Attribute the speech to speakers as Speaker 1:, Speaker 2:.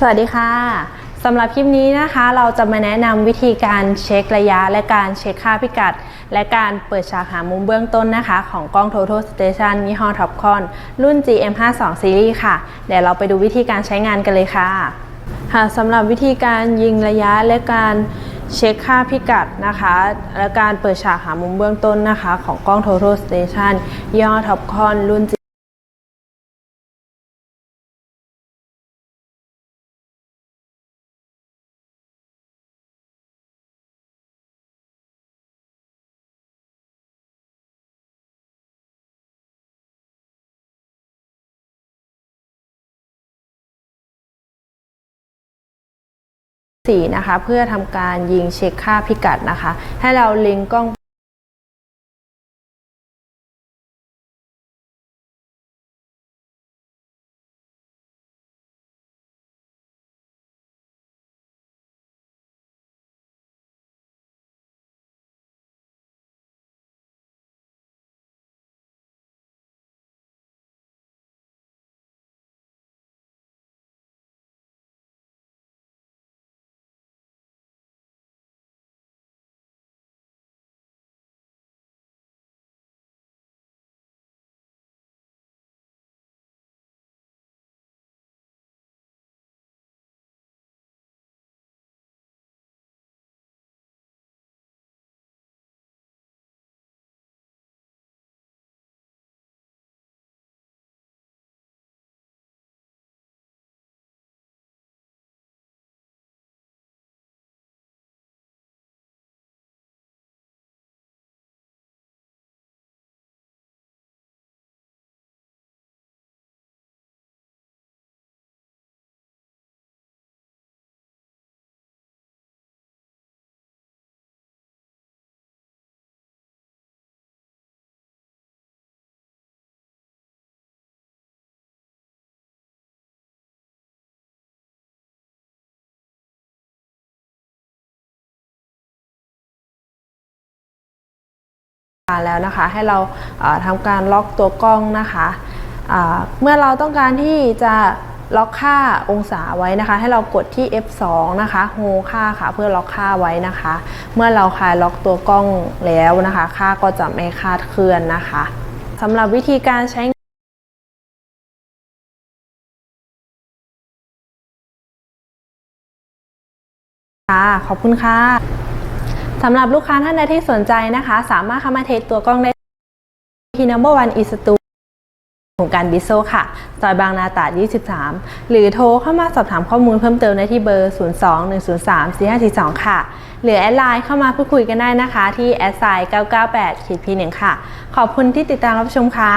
Speaker 1: สวัสดีค่ะสำหรับคลิปนี้นะคะเราจะมาแนะนำวิธีการเช็คระยะ และการเช็คค่าพิกัด และการเปิดฉากหามุมเบื้องต้นนะคะ ของกล้อง Total Station ยี่ห้อ Topcon รุ่น GM52 Series ค่ะ เดี๋ยวเราไปดูวิธีการใช้งานกันเลยค่ะค่ะสำหรับวิธีการยิงระยะและการเช็คค่าพิกัดนะคะ และการเปิดฉากหามุมเบื้องต้นนะคะ ของกล้อง Total Station ยี่ห้อ Topcon รุ่น 4นะคะเพื่อทำการยิงเช็คค่าพิกัดนะคะ ให้เราลิงก์กล้อง แล้วนะคะ ให้เราทำการล็อกตัวกล้องนะคะเมื่อเราต้องการที่จะล็อกค่าองศาไว้นะคะ ให้เรากดที่ F2 นะคะโฮค่าค่ะเพื่อล็อกค่าไว้นะคะ เมื่อเราคลายล็อกตัวกล้องแล้วนะคะ ค่าก็จะไม่คาดเคลื่อนนะคะสำหรับวิธีการใช้ค่ะขอบคุณค่ะ สำหรับลูกค้าท่านใดที่สนใจนะคะ สามารถเข้ามาเทสตัวกล้องได้ที่ number one e s t u ของการบิโซค่ะ ซอยบางนาตราด 23 หรือโทรเข้ามาสอบถามข้อมูลเพิ่มเติมได้ที่เบอร์ 02-103-4542 ค่ะ หรือแอดไลน์เข้ามาพูดคุยกันได้นะคะ ที่แอดไซน์998ขีดพีหนึ่งค่ะ ขอบคุณที่ติดตามรับชมค่ะ